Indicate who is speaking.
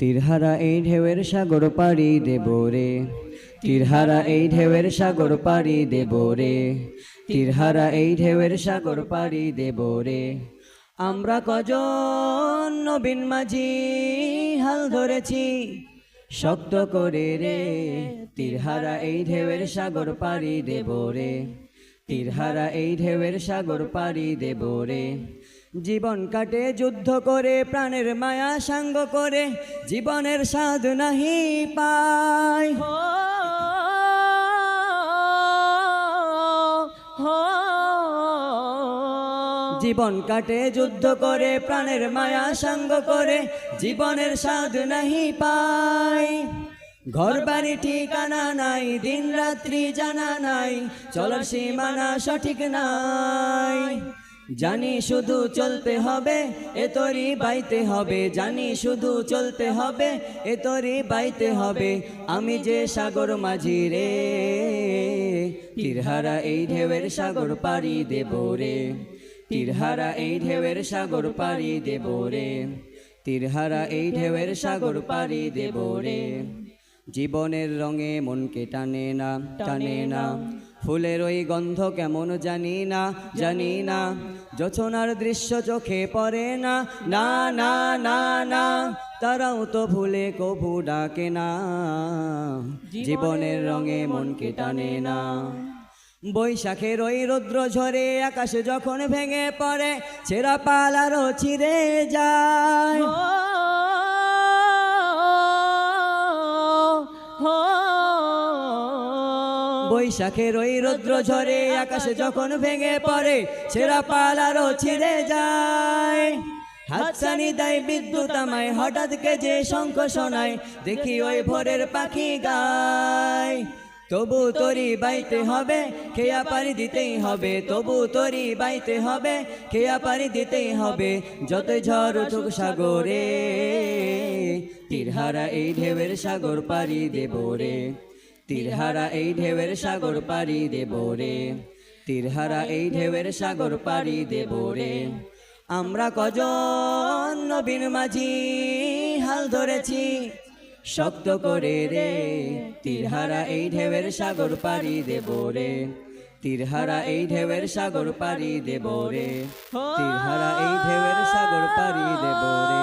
Speaker 1: তীরহারা এই ঢেউয়ের সাগর পাড়ি দেব রে। তীরহারা এই ঢেউয়ের সাগর পাড়ি দেব রে। তীরহারা এই ঢেউয়ের সাগর পাড়ি দেব রে। আমরা কজন নবীন মাঝি হাল ধরেছি শক্ত করে রে। তীরহারা এই ঢেউয়ের সাগর পাড়ি দেব রে। তীরহারা এই ঢেউয়ের সাগর পাড়ি দেব রে। জীবন কাটে যুদ্ধ করে প্রাণের মায়া সাঙ্গ করে জীবনের স্বাদ নাহি পায়। জীবন কাটে যুদ্ধ করে প্রাণের মায়া সাঙ্গ করে জীবনের স্বাদ নাহি পায়। ঘর বাড়ি ঠিকানা নাই দিন রাত্রি জানা নাই চলার সীমানা সঠিক নাই। জানি শুধু চলতে হবে, এ তরি বাইতে হবে। জানি শুধু চলতে হবে, এ তরি বাইতে হবে। আমি যে সাগর মাঝি রে, তীরহারা এই ঢেউয়ের সাগর পাড়ি দেব রে। তীরহারা এই ঢেউয়ের সাগর পাড়ি দেব রে। তীরহারা এই ঢেউয়ের সাগর পাড়ি দেব রে। জীবনের রঙে মনকে টানে না টানে না। ফুলের ওই গন্ধ কেমন জানি না জানি না। যোছনার দৃশ্য চোখে পড়ে না। না না না না। তারাও তো ভুলে কভু ডাকে না। জীবনের রঙে মনকে টানে না। বৈশাখের ওই রৌদ্র ঝরে আকাশে যখন ভেঙে পড়ে ছেঁড়া পাল আরও ছিঁড়ে যায়। বৈশাখের ওই রৌদ্র ঝরে আকাশে যখন ভেঙে পড়ে ছেঁড়া পাল ছিঁড়ে যায়। হাতছানি দেয় বিদ্যুৎ আমায়, হঠাৎ কে যে শঙ্খ শোনায়, দেখি ওই ভোরের পাখি গায়। তবু তরি বাইতে হবে, খেয়া পারি দিতেই হবে। তবু তরি বাইতে হবে, খেয়া পারি দিতেই হবে। যতই ঝড় উঠুক সাগরে, তীরহারা এই ঢেউয়ের সাগর পারি দেব রে। তীরহারা এই ঢেউয়ের সাগর পারি দেব রে। তীরহারা এই ঢেউয়ের সাগর পারি দেব রে। আমরা কজন নবীন মাঝি, হাল ধরেছি শক্ত করে রে। তীরহারা এই ঢেউয়ের সাগর পারি দেব রে। তীরহারা এই ঢেউয়ের সাগর পারি দেব রে। তীরহারা এই ঢেউয়ের সাগর পারি দেব রে।